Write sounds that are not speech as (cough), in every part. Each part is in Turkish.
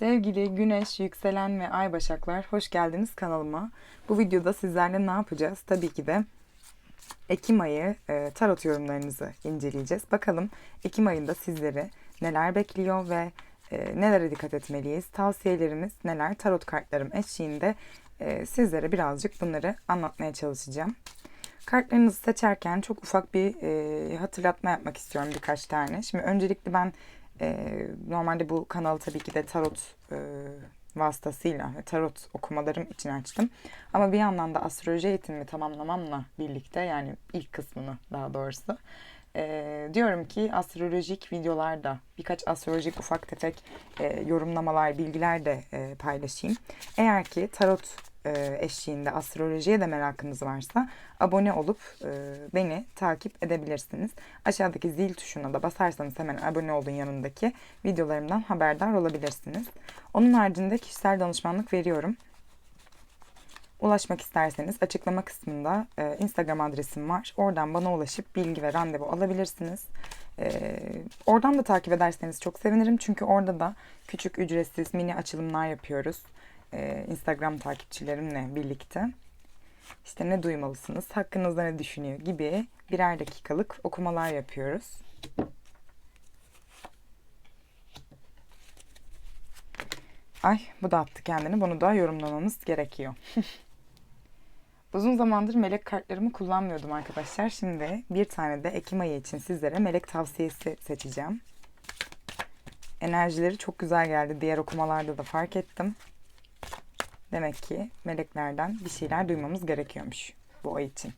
Sevgili Güneş, Yükselen ve Ay Başaklar, hoş geldiniz kanalıma. Bu videoda sizlerle ne yapacağız? Tabii ki de Ekim ayı e, tarot yorumlarınızı inceleyeceğiz. Bakalım Ekim ayında sizleri neler bekliyor ve e, nelere dikkat etmeliyiz? Tavsiyelerimiz neler? Tarot kartlarım eşliğinde e, sizlere birazcık bunları anlatmaya çalışacağım. Kartlarınızı seçerken çok ufak bir e, hatırlatma yapmak istiyorum birkaç tane. Şimdi öncelikle ben e, normalde bu kanalı tabii ki de tarot e, vasıtasıyla ve tarot okumalarım için açtım. Ama bir yandan da astroloji eğitimimi tamamlamamla birlikte yani ilk kısmını daha doğrusu e, diyorum ki astrolojik videolarda birkaç astrolojik ufak tefek e, yorumlamalar, bilgiler de e, paylaşayım. Eğer ki tarot e, eşliğinde astrolojiye de merakınız varsa abone olup e, beni takip edebilirsiniz. Aşağıdaki zil tuşuna da basarsanız hemen abone olun yanındaki videolarımdan haberdar olabilirsiniz. Onun haricinde kişisel danışmanlık veriyorum. Ulaşmak isterseniz açıklama kısmında e, Instagram adresim var. Oradan bana ulaşıp bilgi ve randevu alabilirsiniz. E, oradan da takip ederseniz çok sevinirim. Çünkü orada da küçük ücretsiz mini açılımlar yapıyoruz. E, Instagram takipçilerimle birlikte. İşte ne duymalısınız, hakkınızda ne düşünüyor gibi birer dakikalık okumalar yapıyoruz. Ay bu da attı kendini. Bunu da yorumlamamız gerekiyor. (laughs) Uzun zamandır melek kartlarımı kullanmıyordum arkadaşlar. Şimdi bir tane de Ekim ayı için sizlere melek tavsiyesi seçeceğim. Enerjileri çok güzel geldi. Diğer okumalarda da fark ettim. Demek ki meleklerden bir şeyler duymamız gerekiyormuş bu ay için.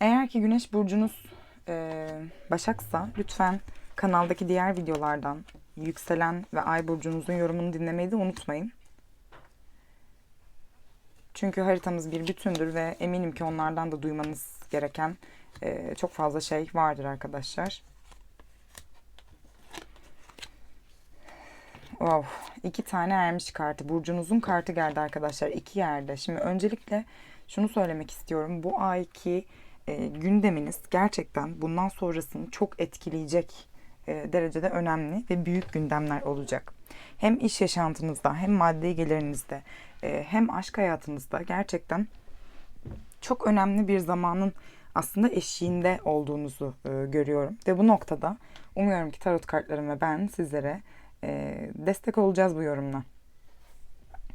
Eğer ki güneş burcunuz e, Başaksa lütfen kanaldaki diğer videolardan yükselen ve ay burcunuzun yorumunu dinlemeyi de unutmayın. Çünkü haritamız bir bütündür ve eminim ki onlardan da duymanız gereken e, çok fazla şey vardır arkadaşlar. Wow, iki tane ermiş kartı. Burcunuzun kartı geldi arkadaşlar. iki yerde. Şimdi öncelikle şunu söylemek istiyorum. Bu ayki e, gündeminiz gerçekten bundan sonrasını çok etkileyecek e, derecede önemli ve büyük gündemler olacak. Hem iş yaşantınızda hem maddi gelirinizde e, hem aşk hayatınızda gerçekten çok önemli bir zamanın aslında eşiğinde olduğunuzu e, görüyorum. Ve bu noktada umuyorum ki tarot kartlarım ve ben sizlere e, destek olacağız bu yorumla.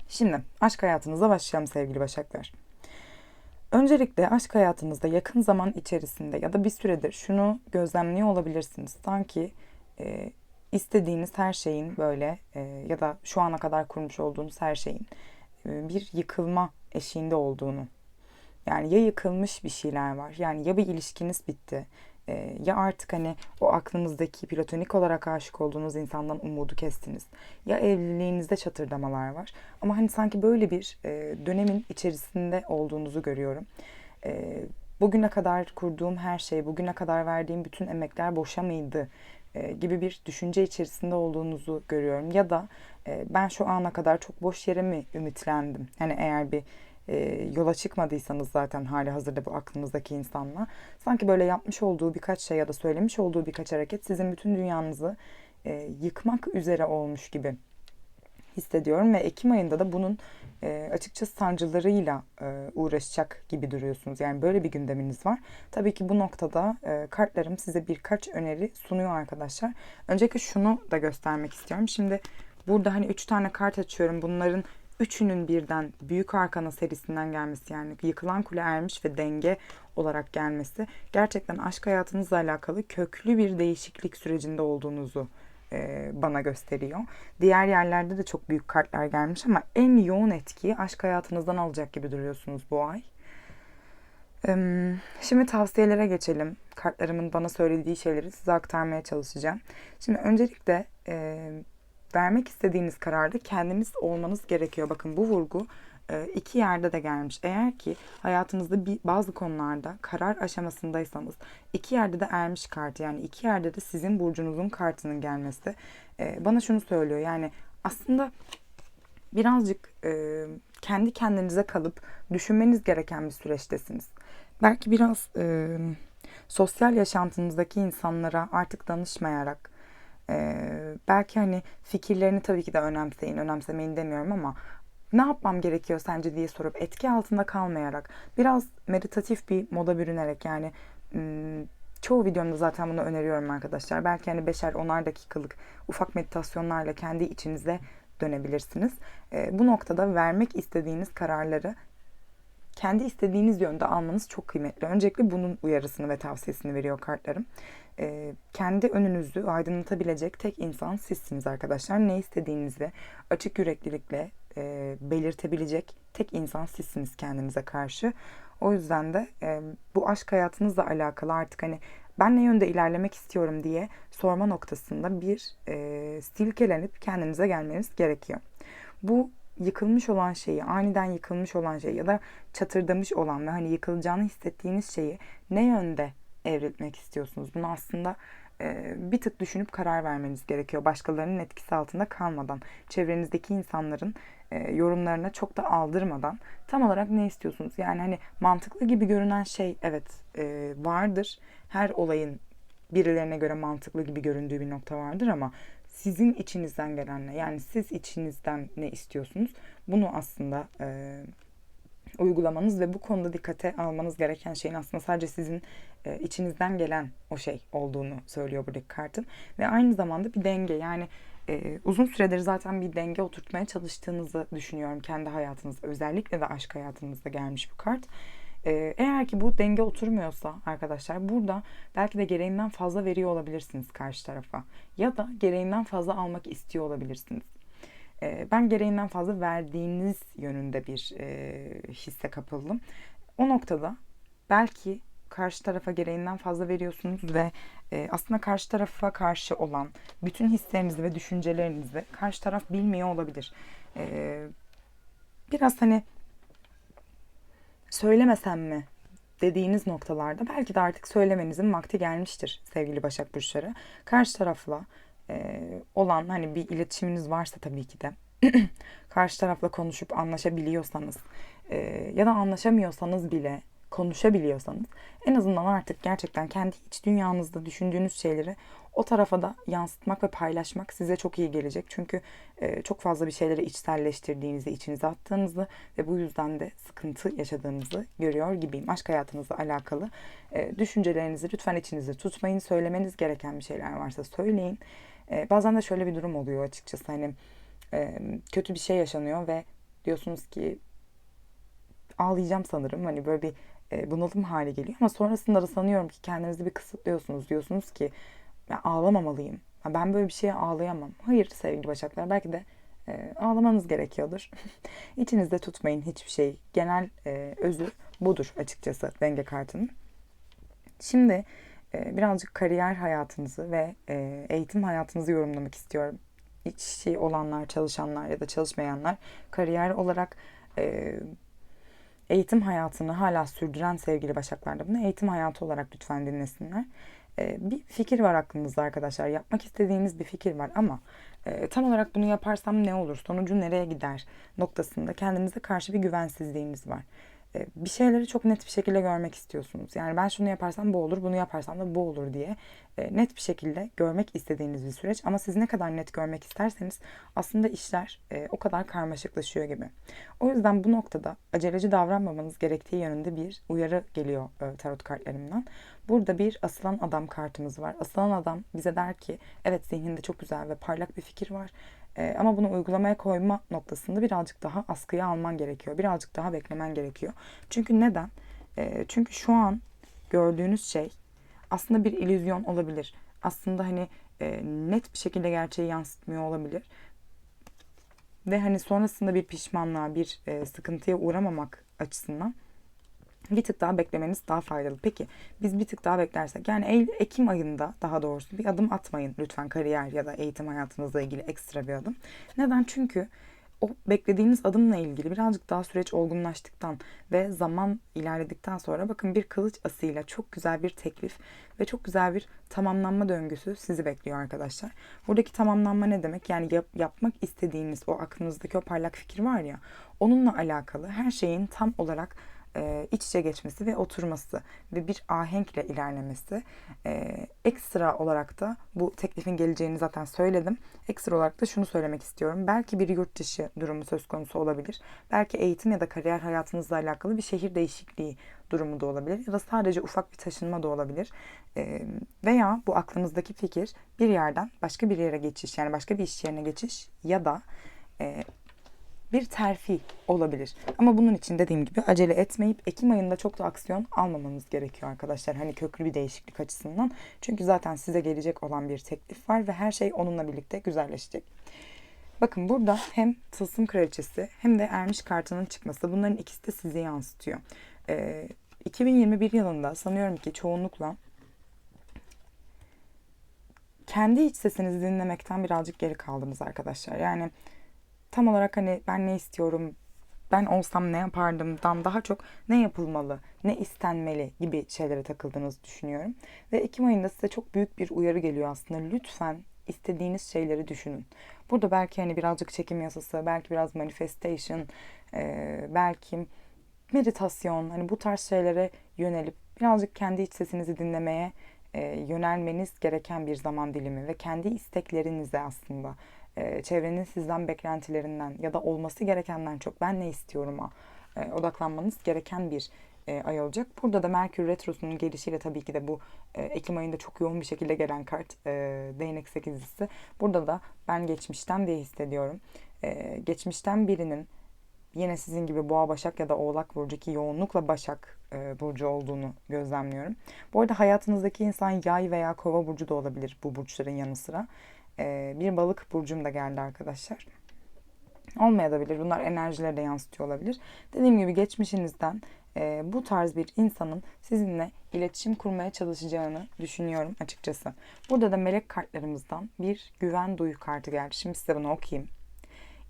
Şimdi aşk hayatınıza başlayalım sevgili Başaklar. Öncelikle aşk hayatınızda yakın zaman içerisinde ya da bir süredir şunu gözlemliyor olabilirsiniz. Sanki e, istediğiniz her şeyin böyle e, ya da şu ana kadar kurmuş olduğunuz her şeyin e, bir yıkılma eşiğinde olduğunu. Yani ya yıkılmış bir şeyler var. Yani ya bir ilişkiniz bitti. E, ya artık hani o aklınızdaki platonik olarak aşık olduğunuz insandan umudu kestiniz. Ya evliliğinizde çatırdamalar var. Ama hani sanki böyle bir e, dönemin içerisinde olduğunuzu görüyorum. E, bugüne kadar kurduğum her şey, bugüne kadar verdiğim bütün emekler boşa mıydı? E, gibi bir düşünce içerisinde olduğunuzu görüyorum. Ya da e, ben şu ana kadar çok boş yere mi ümitlendim? Hani eğer bir e, yola çıkmadıysanız zaten hali hazırda bu aklınızdaki insanla sanki böyle yapmış olduğu birkaç şey ya da söylemiş olduğu birkaç hareket sizin bütün dünyanızı e, yıkmak üzere olmuş gibi hissediyorum ve Ekim ayında da bunun e, açıkçası sancılarıyla e, uğraşacak gibi duruyorsunuz. Yani böyle bir gündeminiz var. Tabii ki bu noktada e, kartlarım size birkaç öneri sunuyor arkadaşlar. Öncelikle şunu da göstermek istiyorum. Şimdi burada hani üç tane kart açıyorum. Bunların üçünün birden Büyük Arkana serisinden gelmesi yani Yıkılan Kule Ermiş ve Denge olarak gelmesi gerçekten aşk hayatınızla alakalı köklü bir değişiklik sürecinde olduğunuzu e, bana gösteriyor. Diğer yerlerde de çok büyük kartlar gelmiş ama en yoğun etkiyi aşk hayatınızdan alacak gibi duruyorsunuz bu ay. Şimdi tavsiyelere geçelim. Kartlarımın bana söylediği şeyleri size aktarmaya çalışacağım. Şimdi öncelikle e, vermek istediğiniz kararda kendiniz olmanız gerekiyor. Bakın bu vurgu e, iki yerde de gelmiş. Eğer ki hayatınızda bir, bazı konularda karar aşamasındaysanız iki yerde de ermiş kartı yani iki yerde de sizin burcunuzun kartının gelmesi e, bana şunu söylüyor. Yani aslında birazcık e, kendi kendinize kalıp düşünmeniz gereken bir süreçtesiniz. Belki biraz sosyal yaşantınızdaki insanlara artık danışmayarak Ee, belki hani fikirlerini tabii ki de önemseyin, önemsemeyin demiyorum ama ne yapmam gerekiyor sence diye sorup etki altında kalmayarak biraz meditatif bir moda bürünerek yani çoğu videomda zaten bunu öneriyorum arkadaşlar. Belki hani beşer onar dakikalık ufak meditasyonlarla kendi içinize dönebilirsiniz. Ee, bu noktada vermek istediğiniz kararları kendi istediğiniz yönde almanız çok kıymetli. Öncelikle bunun uyarısını ve tavsiyesini veriyor kartlarım. Ee, kendi önünüzü aydınlatabilecek tek insan sizsiniz arkadaşlar. Ne istediğinizi açık yüreklilikle e, belirtebilecek tek insan sizsiniz kendinize karşı. O yüzden de e, bu aşk hayatınızla alakalı artık hani ben ne yönde ilerlemek istiyorum diye sorma noktasında bir e, silkelenip kendinize gelmeniz gerekiyor. Bu yıkılmış olan şeyi, aniden yıkılmış olan şeyi ya da çatırdamış olan ve hani yıkılacağını hissettiğiniz şeyi ne yönde evrilmek istiyorsunuz? Bunu aslında e, bir tık düşünüp karar vermeniz gerekiyor. Başkalarının etkisi altında kalmadan, çevrenizdeki insanların e, yorumlarına çok da aldırmadan tam olarak ne istiyorsunuz? Yani hani mantıklı gibi görünen şey evet e, vardır. Her olayın birilerine göre mantıklı gibi göründüğü bir nokta vardır ama sizin içinizden gelen ne? Yani siz içinizden ne istiyorsunuz? Bunu aslında uygulamanız ve bu konuda dikkate almanız gereken şeyin aslında sadece sizin e, içinizden gelen o şey olduğunu söylüyor buradaki kartım. Ve aynı zamanda bir denge yani e, uzun süredir zaten bir denge oturtmaya çalıştığınızı düşünüyorum kendi hayatınızda. Özellikle de aşk hayatınızda gelmiş bu kart. E, eğer ki bu denge oturmuyorsa arkadaşlar burada belki de gereğinden fazla veriyor olabilirsiniz karşı tarafa. Ya da gereğinden fazla almak istiyor olabilirsiniz. Ben gereğinden fazla verdiğiniz yönünde bir hisse kapıldım. O noktada belki karşı tarafa gereğinden fazla veriyorsunuz ve e, aslında karşı tarafa karşı olan bütün hislerinizi ve düşüncelerinizi karşı taraf bilmiyor olabilir. E, biraz hani söylemesem mi dediğiniz noktalarda belki de artık söylemenizin vakti gelmiştir sevgili Başak Burçları. Karşı tarafla e, olan hani bir iletişiminiz varsa tabii ki de (clears throat) karşı tarafla konuşup anlaşabiliyorsanız e, ya da anlaşamıyorsanız bile konuşabiliyorsanız en azından artık gerçekten kendi iç dünyanızda düşündüğünüz şeyleri o tarafa da yansıtmak ve paylaşmak size çok iyi gelecek. Çünkü e, çok fazla bir şeyleri içselleştirdiğinizi, içinize attığınızı ve bu yüzden de sıkıntı yaşadığınızı görüyor gibiyim. Aşk hayatınızla alakalı e, düşüncelerinizi lütfen içinizde tutmayın. Söylemeniz gereken bir şeyler varsa söyleyin. E, bazen de şöyle bir durum oluyor açıkçası hani e, kötü bir şey yaşanıyor ve diyorsunuz ki ağlayacağım sanırım. Hani böyle bir e, bunalım hali geliyor ama sonrasında da sanıyorum ki kendinizi bir kısıtlıyorsunuz. Diyorsunuz ki ben ağlamamalıyım. Ben böyle bir şeye ağlayamam. Hayır sevgili başaklar belki de e, ağlamanız gerekiyordur. (laughs) İçinizde tutmayın hiçbir şey. Genel e, özü budur açıkçası denge kartının. Şimdi birazcık kariyer hayatınızı ve e, eğitim hayatınızı yorumlamak istiyorum. İşi olanlar, çalışanlar ya da çalışmayanlar kariyer olarak e, eğitim hayatını hala sürdüren sevgili başaklar bunu eğitim hayatı olarak lütfen dinlesinler. E, bir fikir var aklınızda arkadaşlar. Yapmak istediğiniz bir fikir var ama tam olarak bunu yaparsam ne olur? Sonucu nereye gider? Noktasında kendinize karşı bir güvensizliğiniz var. E, bir şeyleri çok net bir şekilde görmek istiyorsunuz. Yani ben şunu yaparsam bu olur, bunu yaparsam da bu olur diye e, net bir şekilde görmek istediğiniz bir süreç. Ama siz ne kadar net görmek isterseniz aslında işler e, o kadar karmaşıklaşıyor gibi. O yüzden bu noktada aceleci davranmamanız gerektiği yönünde bir uyarı geliyor tarot kartlarımdan. Burada bir asılan adam kartımız var. Asılan adam bize der ki evet zihninde çok güzel ve parlak bir fikir var e, ama bunu uygulamaya koyma noktasında birazcık daha askıya alman gerekiyor. Birazcık daha beklemen gerekiyor. Çünkü neden? E, çünkü şu an gördüğünüz şey aslında bir illüzyon olabilir. Aslında hani e, net bir şekilde gerçeği yansıtmıyor olabilir. Ve hani sonrasında bir pişmanlığa, bir e, sıkıntıya uğramamak açısından bir tık daha beklemeniz daha faydalı. Peki biz bir tık daha beklersek yani Eylül, Ekim ayında daha doğrusu bir adım atmayın lütfen kariyer ya da eğitim hayatınızla ilgili ekstra bir adım. Neden? Çünkü o beklediğiniz adımla ilgili birazcık daha süreç olgunlaştıktan ve zaman ilerledikten sonra bakın bir kılıç asıyla çok güzel bir teklif ve çok güzel bir tamamlanma döngüsü sizi bekliyor arkadaşlar. Buradaki tamamlanma ne demek? Yani yap, yapmak istediğiniz o aklınızdaki o parlak fikir var ya onunla alakalı her şeyin tam olarak e, iç içe geçmesi ve oturması ve bir ahenkle ilerlemesi. E, ekstra olarak da bu teklifin geleceğini zaten söyledim. Ekstra olarak da şunu söylemek istiyorum. Belki bir yurt dışı durumu söz konusu olabilir. Belki eğitim ya da kariyer hayatınızla alakalı bir şehir değişikliği durumu da olabilir. Ya da sadece ufak bir taşınma da olabilir. E, veya bu aklınızdaki fikir bir yerden başka bir yere geçiş yani başka bir iş yerine geçiş ya da e, bir terfi olabilir. Ama bunun için dediğim gibi acele etmeyip Ekim ayında çok da aksiyon almamanız gerekiyor arkadaşlar. Hani köklü bir değişiklik açısından. Çünkü zaten size gelecek olan bir teklif var ve her şey onunla birlikte güzelleşecek. Bakın burada hem tılsım kraliçesi hem de ermiş kartının çıkması bunların ikisi de sizi yansıtıyor. Ee, 2021 yılında sanıyorum ki çoğunlukla kendi iç sesinizi dinlemekten birazcık geri kaldınız arkadaşlar. Yani tam olarak hani ben ne istiyorum, ben olsam ne yapardımdan daha çok ne yapılmalı, ne istenmeli gibi şeylere takıldığınızı düşünüyorum. Ve Ekim ayında size çok büyük bir uyarı geliyor aslında. Lütfen istediğiniz şeyleri düşünün. Burada belki hani birazcık çekim yasası, belki biraz manifestation, belki meditasyon, hani bu tarz şeylere yönelip birazcık kendi iç sesinizi dinlemeye yönelmeniz gereken bir zaman dilimi ve kendi isteklerinize aslında e, çevrenin sizden beklentilerinden ya da olması gerekenden çok ben ne istiyorum'a e, odaklanmanız gereken bir e, ay olacak. Burada da Merkür Retrosu'nun gelişiyle tabii ki de bu e, Ekim ayında çok yoğun bir şekilde gelen kart e, Değnek sekizlisi. Burada da ben geçmişten diye hissediyorum. E, geçmişten birinin yine sizin gibi boğa başak ya da oğlak burcu ki yoğunlukla başak e, burcu olduğunu gözlemliyorum. Bu arada hayatınızdaki insan yay veya kova burcu da olabilir bu burçların yanı sıra. Ee, bir balık burcum da geldi arkadaşlar. Olmayabilir. Bunlar enerjileri de yansıtıyor olabilir. Dediğim gibi geçmişinizden e, bu tarz bir insanın sizinle iletişim kurmaya çalışacağını düşünüyorum açıkçası. Burada da melek kartlarımızdan bir güven duyu kartı geldi. Şimdi size bunu okuyayım.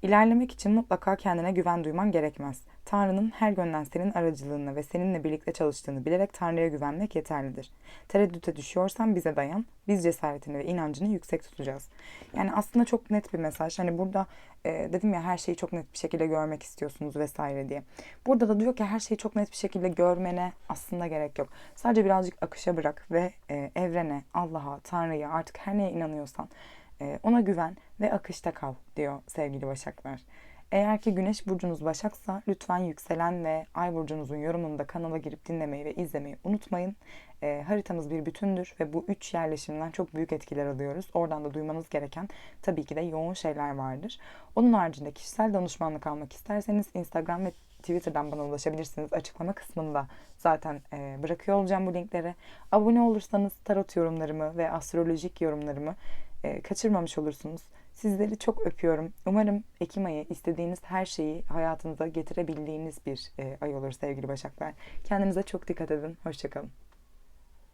İlerlemek için mutlaka kendine güven duyman gerekmez. Tanrı'nın her yönden senin aracılığını ve seninle birlikte çalıştığını bilerek Tanrı'ya güvenmek yeterlidir. Tereddüte düşüyorsan bize dayan. Biz cesaretini ve inancını yüksek tutacağız. Yani aslında çok net bir mesaj. Hani burada e, dedim ya her şeyi çok net bir şekilde görmek istiyorsunuz vesaire diye. Burada da diyor ki her şeyi çok net bir şekilde görmene aslında gerek yok. Sadece birazcık akışa bırak ve e, evrene, Allah'a, Tanrı'ya artık her neye inanıyorsan e, ona güven ve akışta kal diyor sevgili Başaklar. Eğer ki Güneş burcunuz Başaksa lütfen yükselen ve Ay burcunuzun yorumunda kanala girip dinlemeyi ve izlemeyi unutmayın. E, haritamız bir bütündür ve bu üç yerleşimden çok büyük etkiler alıyoruz. Oradan da duymanız gereken tabii ki de yoğun şeyler vardır. Onun haricinde kişisel danışmanlık almak isterseniz Instagram ve Twitter'dan bana ulaşabilirsiniz. Açıklama kısmında zaten e, bırakıyor olacağım bu linkleri. Abone olursanız tarot yorumlarımı ve astrolojik yorumlarımı e, kaçırmamış olursunuz. Sizleri çok öpüyorum. Umarım Ekim ayı istediğiniz her şeyi hayatınıza getirebildiğiniz bir e, ay olur sevgili Başaklar. Kendinize çok dikkat edin. Hoşçakalın.